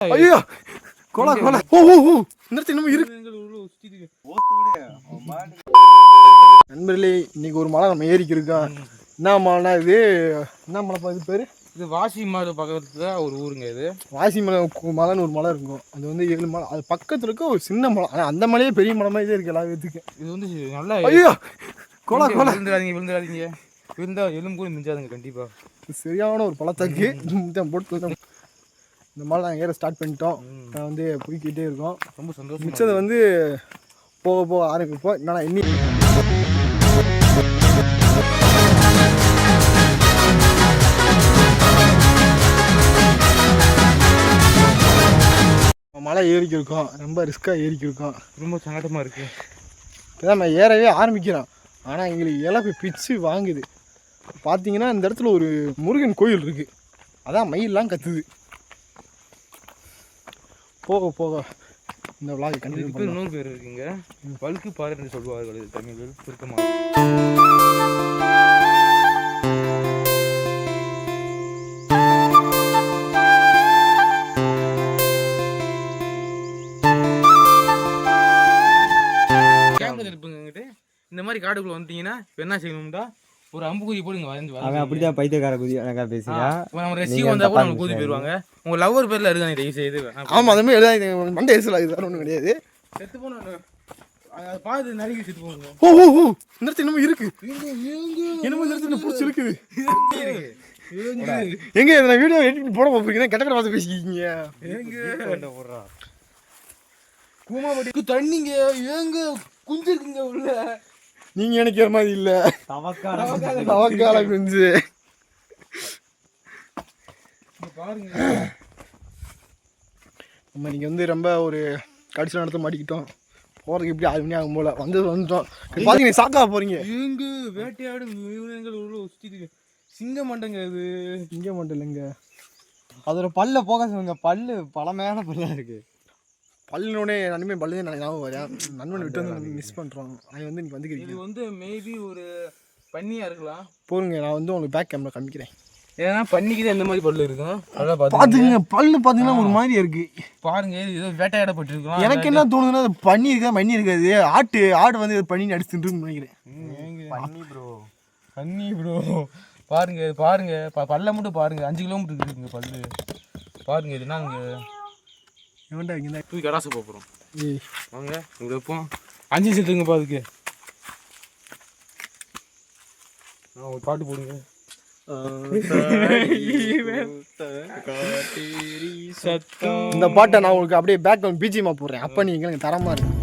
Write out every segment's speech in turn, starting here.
ஐயோ. கொலை கொலை. ஓ ஓ ஓ. நிறுத்தி இன்னும் இருக்கு நண்பர்களே இன்னைக்கு ஒரு மலை நம்ம ஏறிக்கு இருக்கோம் என்ன மலைனா இது? என்ன மலைப்பா இது பேரு? இது வாசி மாடு பக்கத்துல ஒரு ஊருங்க இது. வாசி மலை மலைன்னு ஒரு மலை இருக்கும். அது வந்து ஏழு மலை. அது பக்கத்துல இருக்க ஒரு சின்ன மலை. ஆனால் அந்த மலையே பெரிய மலை மாதிரி இருக்கு எல்லா விதத்துக்கு இது வந்து நல்லா ஐயோ. கொலை கொலை. விழுந்துடாதீங்க விழுந்துடாதீங்க. விழுந்தா எலும்பு கூட மிஞ்சாதுங்க கண்டிப்பா. சரியான ஒரு பழத்தாக்கு போட்டு இந்த மலை நாங்கள் ஏற ஸ்டார்ட் பண்ணிட்டோம். நான் வந்து போய்க்கிட்டே இருக்கோம். ரொம்ப சந்தோஷம் மிச்சத்தை வந்து போக போக ஆரம்பிப்போம். என்னன்னா இன்னி மலை ஏறிக்கிருக்கோம். ரொம்ப ரிஸ்க்காக ஏறிக்கிருக்கோம். ரொம்ப சங்கடமா இருக்கு. இப்போதான் நம்ம ஏறவே ஆரம்பிக்கிறோம். ஆனால் எங்களுக்கு இழப்பு பிச்சு வாங்குது. பார்த்தீங்கன்னா இந்த இடத்துல ஒரு முருகன் கோயில் இருக்குது அதான் மயிலெலாம் கத்துது. போக போக. இந்த விளாக் பேர் இன்னொரு பேர் இருக்குங்க? வழுக்கு பாறை என்று சொல்வார்கள் இது தமிழில் சுருக்கமா கேமரா இருப்புங்கிட்டு இந்த மாதிரி காடுக்குள்ள வந்துட்டீங்கன்னா இப்ப என்ன செய்யணும்டா? ஒரு அம்புக்குறி போடுங்க வரைஞ்சு அவன் அப்படிதான் பைத்தியக்கார குதி எனக்கா பேசுறியா நம்ம ரெசிவ் வந்தா கூட நம்ம கூதி போயிருவாங்க. உங்க லவ்வர் பேர்ல இருக்காங்க தயவு செய்து. ஆமாம் அந்த மாதிரி எழுதாங்க மண்டை எரிசல் இது வேறு ஒன்றும் கிடையாது. செத்து போன அதை பார்த்து நறுக்கி செத்து போங்க ஓ ஓ ஓ இந்த இடத்துல என்னமோ இருக்கு. என்னமோ இந்த இடத்துல பிடிச்சி இருக்குது. எங்க நான் வீடியோ எடிட் பண்ணி போட போகிறீங்க கெட்ட கெட்ட பார்த்து பேசிக்கிங்க கூமாபட்டிக்கு தண்ணிங்க ஏங்க குஞ்சு இருக்குங்க உள்ள. நீங்க நினைக்கிற மாதிரி இல்ல. தவக்கால குஞ்சு. இங்க பாருங்க. நம்ம நீங்க வந்து ரொம்ப ஒரு கடிச்சு நடத்த மாட்டிக்கிட்டோம். போறதுக்கு இப்படி ஆறு மணி ஆகும் போல. வந்து வந்துட்டோம். பாத்தீங்க சாக்கா போறீங்க. ஏங்க வேட்டையாடும் மிருகங்கள் உள்ள சுத்திட்டு சிங்க மண்டங்க இது. இங்க மட்டும் இல்லைங்க அதோட பல்ல போக சொல்லுங்க பல்லு பழமையான பல்லா இருக்கு. பல்லுனோடனே நன்மை பல்லு எனக்கு ஞாபகம் வரேன் நண்பன் விட்டு வந்து மிஸ் பண்றோம். அது வந்து இது வந்துக்கிறீங்க வந்து மேபி ஒரு பன்னியா இருக்கலாம். போருங்க நான் வந்து உங்களுக்கு பேக் கேமரா காமிக்கிறேன். ஏன்னா பன்னிக்கு தான் இந்த மாதிரி பல்லு இருக்கும் அதான் பார்த்து பாத்துக்கங்க பல்லு பாத்தீங்கன்னா ஒரு மாதிரி இருக்கு. பாருங்க இது ஏதோ வேட்டையாடப்பட்டிருக்கலாம். எனக்கு என்ன தோணுதுன்னா அது பண்ணி இருக்கா பண்ணி இருக்காது. ஆட்டு ஆடு வந்து பண்ணி அடிச்சுட்டு நினைக்கிறேன். பண்ணி ப்ரோ பன்னி ப்ரோ பாருங்க இது பாருங்க. ப- பல்ல மட்டும் பாருங்க. அஞ்சு கிலோமீட்டர் இருக்குங்க பல்லு. பாருங்க இது என்னங்க? எவன்டா இங்க தூக்கி கடாசு போகிறோம் ஏய். வாங்க இங்க வைப்போம். அஞ்சு செத்துங்கப்பா அதுக்கு. ஆ, ஒரு பாட்டு போடுங்க. இந்த பாட்டை நான் உங்களுக்கு அப்படியே பேக் பிஜிமா போடுறேன். அப்ப நீங்க எனக்கு தரமா இருக்கு.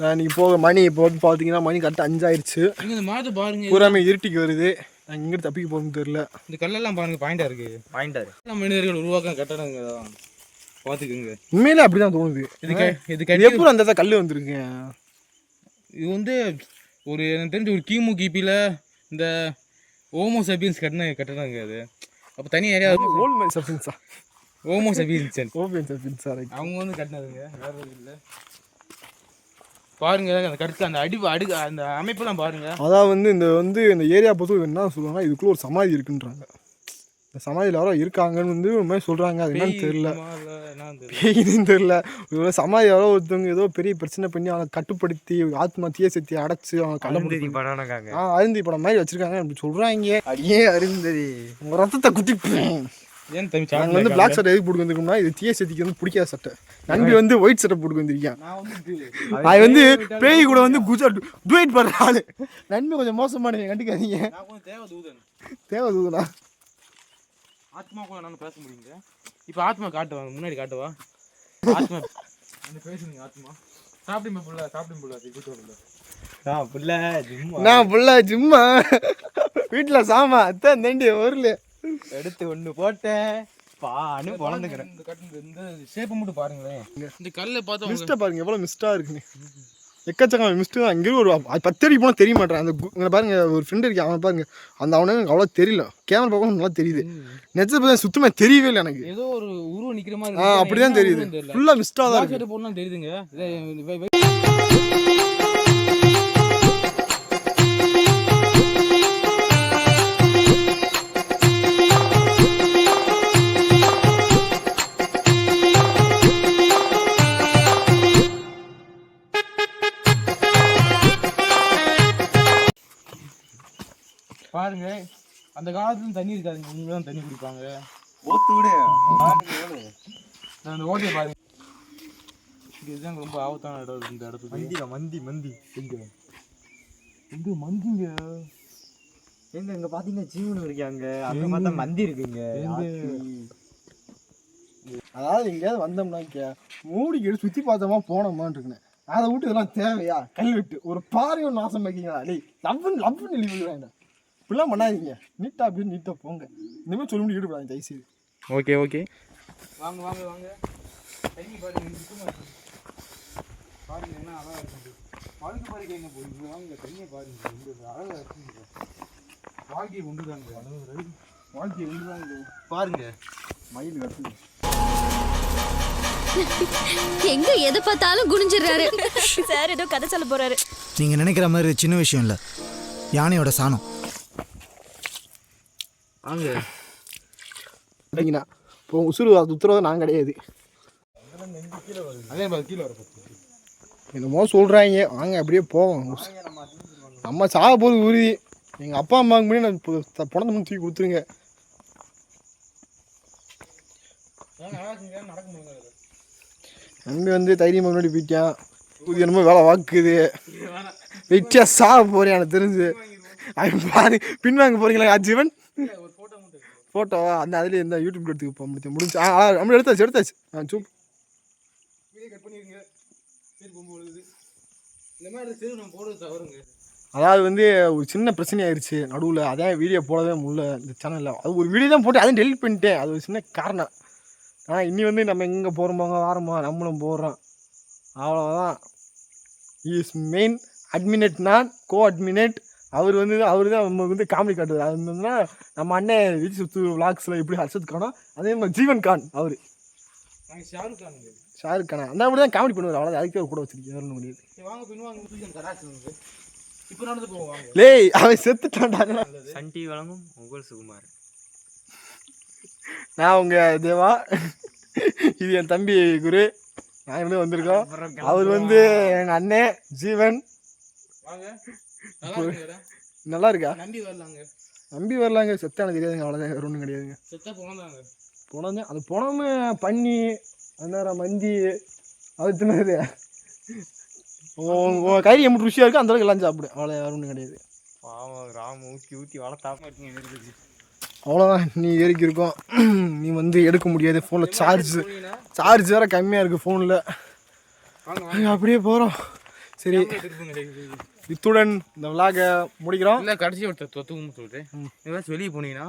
நான் இன்னைக்கு போக மணி இப்போ வந்து பார்த்தீங்கன்னா மணி கரெக்டாக அஞ்சாயிருச்சு. இங்க இந்த மாதம் பாருங்க. பூராமே இருட்டிக்கு வருது. நான் இங்கே தப்பிக்க போகணும்னு தெரியல. இந்த கல்லெல்லாம் பாருங்க பாயிண்டா இருக்கு. பாயிண்டாரு நம்ம மனிதர்கள் உருவாக்கம் கட்டடங்க தான். பார்த்துக்குங்க உண்மையிலே அப்படிதான் தோணுது. இது க- இது இது கட்டி எப்படி அந்த கல் வந்திருக்கு? இது வந்து ஒரு எனக்கு தெரிஞ்ச ஒரு கிமு கிபியில் இந்த ஓமோ சபியன்ஸ் கட்டின கட்டடங்க அது. அப்போ தனி ஏரியா ஓல்ட் மேன் சப்ஸ்டன்ஸா ஓமோ சபியன்ஸ் ஓபியன் சப்ஸ்டன்ஸா ரைட் அவங்க வந்து கட்டினதுங்க. வேற எதுவும் இல்லை. பாருங்க அந்த கருத்து அந்த அடி அடு அந்த அமைப்பெல்லாம் பாருங்க. அதான் வந்து இந்த வந்து இந்த ஏரியா பொறுத்து என்ன சொல்லுவாங்க இதுக்குள்ள ஒரு சமாதி இருக்குன்றாங்க. இந்த சமாதியில் யாரோ இருக்காங்கன்னு வந்து ஒரு மாதிரி சொல்கிறாங்க அது என்னன்னு தெரியல. பேயின்னு தெரியல. ஒரு சமாதி யாரோ ஒருத்தவங்க ஏதோ பெரிய பிரச்சனை பண்ணி அவனை கட்டுப்படுத்தி ஆத்மா தீய சக்தி அடைச்சு அவன் கலந்து படானக்காங்க ஆ அருந்தி படம் மாதிரி வச்சிருக்காங்க. அப்படி சொல்றாங்க. அடியே அருந்ததி. உங்க ரத்தத்தை குத்திப்பேன். ஏன் தம்பி நாங்கள் வந்து பிளாக் சட்டை எதுக்கு போட்டு வந்திருக்கோம்னா இது தீய சக்திக்கு வந்து பிடிக்காத சட்டை நம்பி வந்து ஒயிட் சட்டை போட்டு வந்திருக்கேன் நான் வந்து பேய் கூட வந்து குஜா டுவைட் பண்ற ஆளு. நன்மை கொஞ்சம் மோசமான கண்டுக்காதீங்க. நான் கொஞ்சம் தேவை தூதன். தேவை தூதனா? ஆத்மா கூட நான் பேச முடியுங்க இப்போ ஆத்மா முன்னாடி காட்டுவா ஆத்மா. அந்த பேசுங்க ஆத்மா? சாப்பிடுங்க புள்ள சாப்பிடுங்க புள்ள. அது கூட்டு வரல நான் புள்ள ஜிம்மா. நான் புள்ள சும்மா வீட்டில் சாமா அத்தான் தண்டி ஊர்ல எடுத்து ஒண்ணு போட்டேன். பானு பொழந்துக்கிறேன். இந்த ஷேப்பை மட்டும் பாருங்களேன். இந்த கல்லை பார்த்தா மிஸ்ட்டை பாருங்க எவ்வளோ மிஸ்டா இருக்குன்னு எக்கச்சக்கம் மிஸ்ட்டு தான் அங்கேயும் ஒரு பத்து அடி போனால் தெரிய மாட்டேன் அந்த இங்க பாருங்க ஒரு ஃப்ரெண்டு இருக்கு அவன் பாருங்க. அந்த அவனுக்கு எனக்கு அவ்வளோ தெரியல. கேமரா பார்க்க நல்லா தெரியுது. நெச்சத்தை பார்த்தா சுத்தமாக தெரியவே இல்லை எனக்கு. ஏதோ ஒரு உருவம் நிக்கிற மாதிரி ஆ தெரியுது. ஃபுல்லாக மிஸ்டாக தான் தெரியுதுங்க. பாருங்க. அந்த காலத்துல தண்ணி இருக்காதுங்க. இவங்க தான் தண்ணி குடிப்பாங்க. ஓத்து விடு. நான் அந்த ஓட்டையை பாருங்க. இதுதான் ரொம்ப ஆபத்தான இடம் இந்த இடத்துக்கு. மந்திடா மந்தி மந்தி. எங்க எங்க மந்திங்க? எங்க இங்க பாத்தீங்கன்னா ஜீவன் இருக்காங்க அங்க. பார்த்தா மந்தி இருக்குங்க? அதாவது எங்கேயாவது வந்தோம்னா கே- மூடிக்கு எடுத்து சுற்றி பார்த்தோமா போனோமான்னு இருக்குண்ணே அதை விட்டு இதெல்லாம் தேவையா? கல்வெட்டு ஒரு பாறையும் நாசம் வைக்கிங்களா? டேய் லவ்னு லவ்னு எழுதி இப்படிலாம் பண்ணாதீங்க. நீட்டாக அப்படின்னு நீட்டாக போங்க. இனிமேல் சொல்ல முடியும் ஈடுபடாங்க தயவுசெய்து. Okay okay. வாங்க வாங்க வாங்க. தண்ணி பாருங்க. பாருங்க என்ன அழகா இருக்கு பழுக்கு பறிக்க எங்க போறீங்க வாங்க தண்ணியை பாருங்க. இந்த அழகா இருக்குங்க வாழ்க்கையை கொண்டு தாங்க வாழ்க்கையை கொண்டு தாங்க பாருங்க. மயில் கட்டுங்க எங்க எதை பார்த்தாலும் குனிஞ்சிடுறாரு. சார் ஏதோ கதை சொல்ல போறாரு. நீங்க நினைக்கிற மாதிரி சின்ன விஷயம் இல்லை. யானையோட சாணம். வாங்க இப்போ உசுறு அது உத்தரவு நான் கிடையாது. அதே மாதிரி கீழே என்னமோ சொல்கிறாங்க வாங்க அப்படியே போவோம். நம்ம சாக போகிறது உறுதி. எங்கள் அப்பா அம்மாவுக்கு முன்னாடி நான் பணத்தை முன் தூக்கி கொடுத்துருங்க. நடக்க முடியாது நம்பி வந்து தைரியமாக முன்னாடி போயிட்டான். இது என்னமோ வேலை வாக்குது. வெட்டியா சாக போறேன் எனக்கு தெரிஞ்சு. அவன் பாரு பின்வாங்க போறீங்களா ஜீவன் ஒரு போட்டோ மட்டும் ஃபோட்டோவா அந்த அதுலேயே இந்த யூடியூப் எடுத்துக்க போக முடியும் முடிஞ்சு. ஆ ஆ, நம்ம எடுத்தாச்சு எடுத்தாச்சு. ஆ சூப். அதாவது வந்து ஒரு சின்ன பிரச்சனை ஆயிடுச்சு நடுவில். அதான் வீடியோ போடவே முடியல இந்த சேனலில் அது ஒரு வீடியோ தான் போட்டு அதையும் டெலிட் பண்ணிட்டேன். அது ஒரு சின்ன காரணம். ஆனால் இனி வந்து நம்ம எங்கே போகிறோமோங்க வாரமோ நம்மளும் போடுறோம் அவ்வளோதான் இஸ் மெயின் அட்மினேட் நான் கோ அட்மினேட் அவர் வந்து அவர் தான் நம்ம வந்து காமெடி காட்டுவார். அது என்னன்னா நம்ம அண்ணன் விஜய் சுத்து விளாக்ஸில் எப்படி ஹர்ஷத் கானோ அதே மாதிரி ஜீவன் கான் அவர். நாங்கள் ஷாருக் கானுங்க ஷாருக் கானா. அந்த அப்படி தான் காமெடி பண்ணுவார். அவ்வளோ அதுக்கே ஒரு கூட வச்சிருக்கேன் லேய் அவன் செத்துட்டான்டா. சன் டிவி வழங்கும் உங்கள் சுகுமார். நான் உங்க தேவா. இது என் தம்பி குரு. நாங்கள் ரெண்டு வந்திருக்கோம். அவர் வந்து எங்கள் அண்ணன் ஜீவன். வாங்க. நல்லா இருக்குங்க நல்லா இருக்கா? நம்பி வரலாங்க. நம்பி வரலாங்க. செத்தான தெரியாதுங்க அவ்வளோதான் வேற ஒன்றும் கிடையாதுங்க. செத்தா போனாங்க போனது அது போனோமே பண்ணி அந்த மந்தி அது தின்னது உன் கறி எம்பிட்டு ருசியாக இருக்கோ அந்த அளவுக்கு எல்லாம் சாப்பிடு. அவ்வளோ வேற ஒன்றும் கிடையாது. பாவம் ராம் ஊற்றி ஊற்றி வளர்த்தா அவ்வளோதான் நீ ஏறிக்கி இருக்கோம் நீ வந்து எடுக்க முடியாது. ஃபோனில் சார்ஜ் சார்ஜ் வேறு கம்மியாக இருக்குது ஃபோனில் வாங்க அப்படியே போகிறோம் சரி. இத்துடன் இந்த விலாகை முடிக்கிறோம். இல்லை கடைசி ஒரு தொத்துக்கும் சொல்லிட்டு ஏதாச்சும் வெளியே போனீங்கன்னா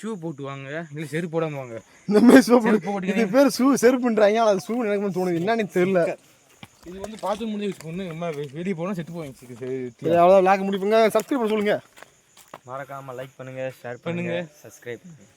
ஷூ போட்டு வாங்க. இல்லை செருப்பு போடாம வாங்க. இந்த மாதிரி செருப்பு போட்டுக்கிறேன். இது பேர் ஷூ செருப்புன்றாங்க. அது ஷூ எனக்கு தோணுது. என்னன்னு தெரியல. இது வந்து பார்த்து முடிஞ்சு யூஸ் பண்ணு. வெளியே போனால் செத்து போவாங்க. சரி அவ்வளோ விலாக முடிப்புங்க. சப்ஸ்கிரைப் பண்ண சொல்லுங்கள் மறக்காம லைக் பண்ணுங்க ஷேர் பண்ணுங்க. பண்ணுங்க. சப்ஸ்கிரைப் பண்ணுங்க.